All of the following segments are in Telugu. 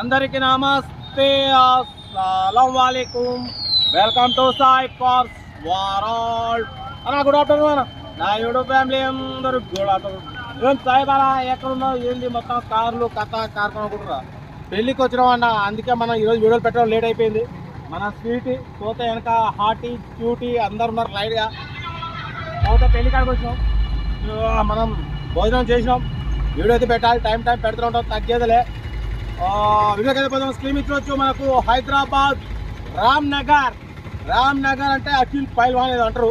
అందరికీ నమస్తే అస్సలం welcome to Sai cars world. అన్న గుడ్ ఆఫ్టర్నూన్ అన్న. నా యూట్యూబ్ ఫ్యామిలీ అందరూ గుడ్ ఆఫ్టర్నూన్ ఏం సాయి బాలా ఎక్కడున్నావు ఏంది మొత్తం కార్లు కథ కార్ కొనుక్కుంటురా పెళ్ళికి వచ్చినాం అన్న. అందుకే మనం ఈరోజు వీడియోలు పెట్టడం లేట్ అయిపోయింది. మన స్వీట్ పోతే వెనక హాటీ క్యూటీ అందరు ఉన్నారు లైట్గా పోతే పెళ్ళి కాడికి వచ్చినాం. మనం భోజనం చేసినాం. వీడియో అయితే పెట్టాలి. టైం టైం పెడుతూ ఉంటాం. తగ్గేదిలే. ఆ, వీడియోకి అయితే స్క్రీన్ ఇచ్చవచ్చు మనకు హైదరాబాద్ రామ్ నగర్ రామ్ నగర్ అంటే అఖిల్ పైల్వాన్ అనేది అంటారు.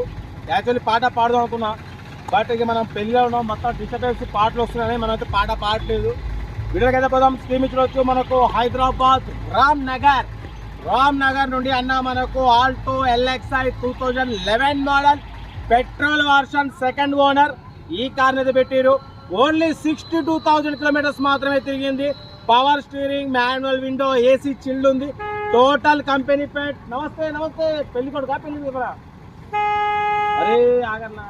యాక్చువల్లీ పాట పాడదాం అనుకున్నా. బట్ ఇక మనం పెళ్ళిలో ఉన్నాం మొత్తం డిస్టర్బెన్స్ పాటలు వస్తున్నాయి మనం అయితే పాట పాడలేదు వీడియోకి అయితే పోదాం స్క్రీన్ ఇచ్చవచ్చు మనకు హైదరాబాద్ రామ్ నగర్ రామ్ నగర్ నుండి అన్న మనకు Alto LXI two thousand eleven model petrol version second owner. ఈ కార్ అనేది పెట్టారు. Only sixty two thousand kilometers మాత్రమే తిరిగింది. Power steering manual window AC chilled ఉంది. Total company paint. నమస్తే నమస్తే. పెళ్ళి కొడుకా పెళ్ళి కూడా అరే ఆగన్నా.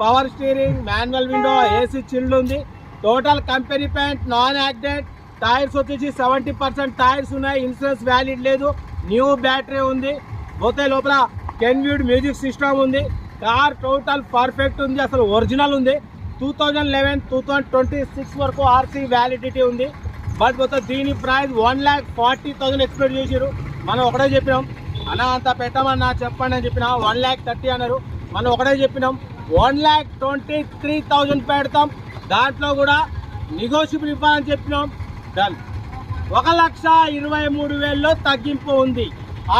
Power steering manual window AC chilled ఉంది. Total company paint non accident. Tyres వచ్చేసి సెవెంటీ పర్సెంట్ టైర్స్ ఉన్నాయి. ఇన్సూరెన్స్ వ్యాలిడ్ లేదు. న్యూ బ్యాటరీ ఉంది. పోతే లోపల కెన్వ్యూడ్ మ్యూజిక్ సిస్టమ్ ఉంది. కార్ టోటల్ పర్ఫెక్ట్ ఉంది. అసలు ఒరిజినల్ ఉంది. Two thousand eleven two thousand twenty six వరకు ఆర్సీ వ్యాలిడిటీ ఉంది. బట్ పోతే దీని price one lakh forty thousand expect చేసారు మనం ఒకటే చెప్పినాం. అన్నా అంత పెట్టమన్నా చెప్పండి అని చెప్పిన వన్ ల్యాక్ థర్టీ అన్నారు. మనం ఒకటే చెప్పినాం. One lakh twenty three thousand పెడతాం. దాంట్లో కూడా నెగోషియబుల్ ఇవ్వాలని చెప్పినాం. డన్ ఒక లక్ష ఇరవై మూడు వేలలో తగ్గింపు ఉంది.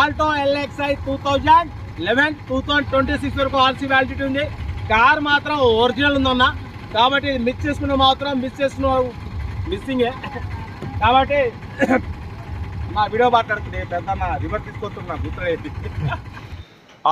Alto LXI two thousand eleven two thousand twenty six వరకు ఆర్సీ వ్యాలిడిటీ ఉంది. కార్ మాత్రం ఒరిజినల్ ఉందన్నా. కాబట్టి మిస్ చేసుకున్న మాత్రం మిస్ చేసుకున్న మిస్సింగే కాబట్టి మా వీడియో మాట్లాడుతుంది పెద్ద రివర్స్ తీసుకొస్తున్నా గుర్తు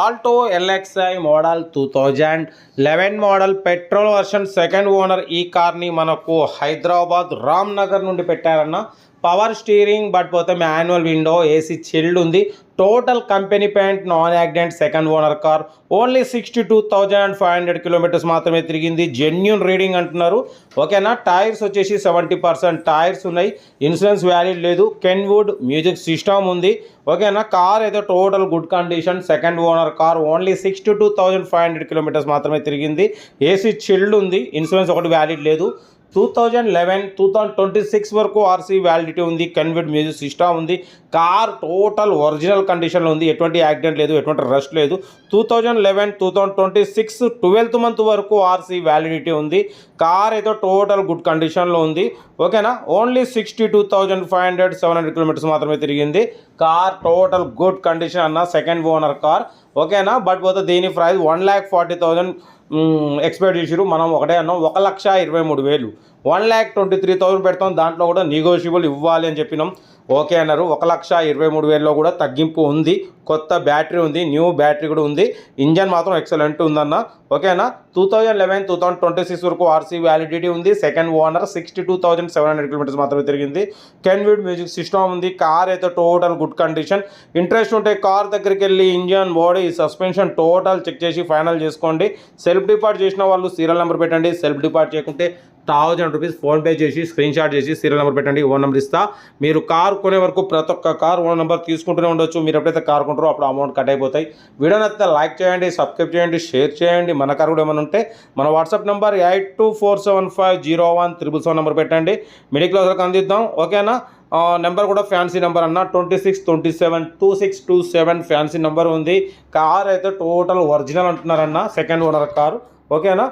Alto LXI model two thousand eleven model petrol version second owner ఈ కార్ని మనకు హైదరాబాద్ రామ్ నగర్ నుండి పెట్టారన్న. పవర్ స్టీరింగ్ బట్ పోతే మాన్యువల్ విండో ఏసీ చిల్డ్ ఉంది total company paint non accident second owner car only sixty two thousand five hundred kilometers మాత్రమే తిరిగింది. జెన్యున్ రీడింగ్ అంటున్నారు. ఓకేనా టైర్స్ వచ్చేసి సెవెంటీ పర్సెంట్ టైర్స్ ఉన్నాయి. ఇన్సూరెన్స్ వ్యాలిడ్ లేదు. కెన్వుడ్ మ్యూజిక్ సిస్టమ్ ఉంది. ఓకేనా కార్ అయితే total good condition second owner car only sixty two thousand five hundred kilometers మాత్రమే తిరిగింది. ఏసీ చిల్డ్ ఉంది. ఇన్సూరెన్స్ ఒకటి వ్యాలిడ్ లేదు. Two thousand eleven two thousand twenty six వరకు ఆర్సీ వ్యాలిడిటీ ఉంది కన్విడ్ మ్యూజిక్ సిస్టమ్ ఉంది కార్ టోటల్ ఒరిజినల్ కండిషన్లో ఉంది ఎటువంటి యాక్సిడెంట్ లేదు ఎటువంటి రష్ లేదు. Two thousand eleven two thousand twenty six twelfth month వరకు ఆర్సీ వ్యాలిడిటీ ఉంది. కార్ అయితే టోటల్ గుడ్ కండిషన్లో ఉంది. ఓకేనా? Only sixty two thousand five hundred seven hundred kilometers మాత్రమే తిరిగింది. కార్ టోటల్ గుడ్ కండిషన్ అన్న సెకండ్ ఓనర్ కార్. ఓకేనా? బట్ పోతే దీని price one lakh forty thousand expect చేసిరు మనం ఒకటే అన్నాం. ఒక లక్ష ఇరవై మూడు వేలు. One lakh twenty three thousand పెడతాం. దాంట్లో కూడా నెగోషియబుల్ ఇవ్వాలి అని చెప్పినాం. ఓకే అన్నారు. ఒక లక్ష ఇరవై మూడు వేలలో కూడా తగ్గింపు ఉంది. కొత్త బ్యాటరీ ఉంది. న్యూ బ్యాటరీ కూడా ఉంది. ఇంజన్ మాత్రం ఎక్సలెంట్ ఉందన్న. ఓకేనా two thousand eleven two thousand twenty six వరకు ఆర్సీ వ్యాలిడిటీ ఉంది. Second owner sixty two thousand seven hundred kilometers మాత్రమే తిరిగింది. కెన్విడ్ మ్యూజిక్ సిస్టమ్ ఉంది. కార్ అయితే టోటల్ గుడ్ కండిషన్ ఇంట్రెస్ట్ ఉంటే కార్ దగ్గరికి వెళ్ళి engine body suspension total check చేసి ఫైనల్ చేసుకోండి. సెల్ఫ్ డిపార్ట్ చేసిన వాళ్ళు సీరియల్ నెంబర్ పెట్టండి. సెల్ఫ్ డిపార్ట్ చేయకుంటే థౌజండ్ రూపీస్ ఫోన్పే చేసి స్క్రీన్ షాట్ చేసి సీరియల్ నెంబర్ పెట్టండి ఓన్ నెంబర్ ఇస్తా. మీరు కార్ కొనే వరకు ప్రతి ఒక్క కార్ ఓన్ నెంబర్ తీసుకుంటూనే ఉండొచ్చు. మీరు ఎప్పుడైతే కార్ కొంటారో అప్పుడు అమౌంట్ కట్ అయిపోతాయి. వీడియో నచ్చితే లైక్ చేయండి సబ్స్క్రైబ్ చేయండి షేర్ చేయండి. మన కార్ కూడా ఏమైనా ఉంటే మన WhatsApp number eight two four seven five zero one triple seven number పెట్టండి. మిడిల్ క్లాస్లకు అందిద్దాం. ఓకేనా? నెంబర్ కూడా ఫ్యాన్సీ నెంబర్ అన్న. Twenty six twenty seven two six two seven fancy number ఉంది. కార్ అయితే total original అంటున్నారన్న. Second owner car. ఓకేనా?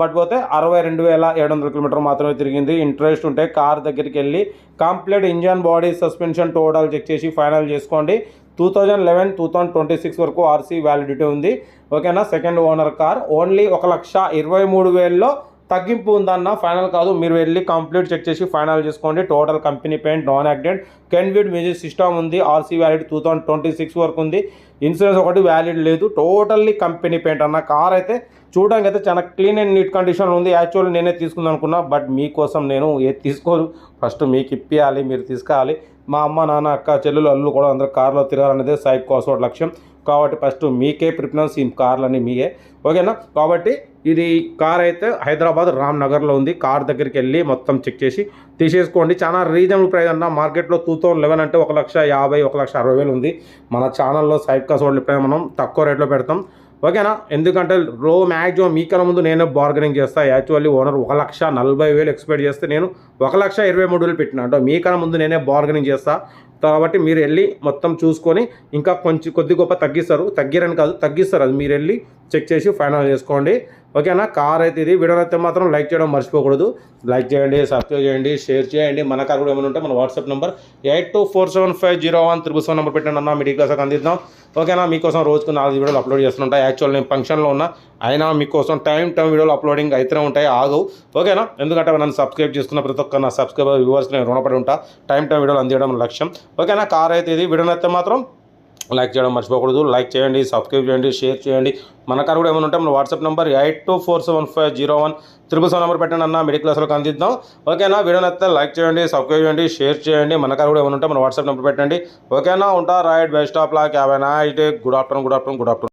బట్ పోతే అరవై రెండు వేల ఏడు వందల కిలోమీటర్ మాత్రమే తిరిగింది. ఇంట్రెస్ట్ ఉంటే కార్ దగ్గరికి వెళ్ళి complete engine body suspension total check చేసి ఫైనల్ చేసుకోండి. Two thousand eleven two thousand twenty six వరకు ఆర్సీ వ్యాలిడిటీ ఉంది. ఓకేనా? Second owner car. ఓన్లీ ఒక లక్ష ఇరవై మూడు వేల్లో తగ్గింపు ఉందన్న ఫైనల్ కాదు. మీరు వెళ్ళి కంప్లీట్ చెక్ చేసి ఫైనల్ చేసుకోండి. Total company paint non accident Kenwood music system ఉంది. RC valid two thousand twenty six వరకు ఉంది. ఇన్సూరెన్స్ ఒకటి వ్యాలిడ్ లేదు. టోటల్లీ కంపెనీ పెయింట్ అన్న కార్ అయితే చూడడానికి అయితే చాలా క్లీన్ అండ్ నీట్ కండిషన్ ఉంది. యాక్చువల్లీ నేనే తీసుకుందాం అనుకున్నా బట్ మీకోసం నేను ఏది తీసుకోరు ఫస్ట్ మీకు ఇప్పియాలి మీరు తీసుకోవాలి. మా అమ్మ నాన్న అక్క చెల్లెలు అల్లు కూడా అందరూ కారులో తిరగాలనేదే సాయిబ్ కోసం లక్ష్యం. కాబట్టి ఫస్ట్ మీకే ప్రిఫరెన్స్ ఈ కార్లన్నీ మీకే ఓకేనా? కాబట్టి ఇది కార్ అయితే హైదరాబాద్ రామ్ నగర్లో ఉంది. కార్ దగ్గరికి వెళ్ళి మొత్తం చెక్ చేసి తీసేసుకోండి. చాలా రీజనబుల్ ప్రైస్ అన్న. మార్కెట్లో టూ థౌసండ్ లెవెన్ అంటే ఒక లక్ష యాభై ఒక లక్ష అరవై వేలు ఉంది. మన ఛానల్లో సైడ్ కాస్ వాళ్ళు మనం తక్కువ రేట్లో పెడతాం. ఓకేనా? ఎందుకంటే రో మ్యాక్సిమం మీకన్నా ముందు నేను బార్గెనింగ్ చేస్తాను యాక్చువల్లీ ఓనర్ ఒక లక్ష నలభై వేలు ఎక్స్పెక్ట్ చేస్తే నేను ఒక లక్ష ఇరవై మూడు వేలు పెట్టిన. అంటే మీకన్నా ముందు నేనే బార్గెనింగ్ చేస్తా. కాబట్టి మీరు వెళ్ళి మొత్తం చూసుకొని ఇంకా కొంచెం కొద్ది గొప్ప తగ్గిస్తారు. తగ్గిరని కాదు తగ్గిస్తారు. అది మీరు వెళ్ళి చెక్ చేసి ఫైనల్ చేసుకోండి. ఓకేనా? కార్ అయితే ఇది. వీడియో అయితే మాత్రం లైక్ చేయడం మర్చిపోకూడదు. లైక్ చేయండి సబ్స్క్రైబ్ చేయండి షేర్ చేయండి. మన కార్ కూడా ఏమైనా ఉంటే మన WhatsApp number eight two four seven five zero one triple seven number పెట్టండి అన్న. మీ డీటెయిల్స్ అందిద్దాం. ఓకేనా? మీకోసం రోజుకు నాలుగు వీడియోలు అప్లోడ్ చేస్తుంటా. యాక్చువల్ నేను ఫంక్షన్లో ఉన్నా అయినా మీకోసం టైం టైం వీడియోలు అప్లోడింగ్ అయితే ఉంటాయి ఆగవు. ఓకేనా? ఎందుకంటే నన్ను సబ్స్క్రైబ్ చేసుకున్న ప్రతి ఒక్క నా సబ్స్క్రైబర్ వ్యూవర్స్ నేను రుణపడి ఉంటా. టైం టైం వీడియోలు అందించడం లక్ష్యం. ఓకేనా? కార్ అయితే ఇది. వీడియోనైతే మాత్రం లైక్ చేయడం మర్చిపోకూడదు. లైక్ చేయండి సబ్స్క్రైబ్ చేయండి షేర్ చేయండి. మన కార్ కూడా ఏమైనా ఉంటే మన WhatsApp number eight two four seven five zero one. Triple seven number పెట్టండి అన్న మిడిల్ క్లాస్లోకి అందిద్దాం. ఓకేనా? వీడియో నచ్చితే లైక్ చేయండి సబ్స్క్రైబ్ చేయండి షేర్ చేయండి. మన కార్ కూడా ఏమైనా ఉంటే మన వాట్సాప్ నెంబర్ పెట్టండి. ఓకేనా? ఉంటా రైట్ బెస్ట్ ఆఫ్ లాక్. యాభై night good afternoon good afternoon good afternoon.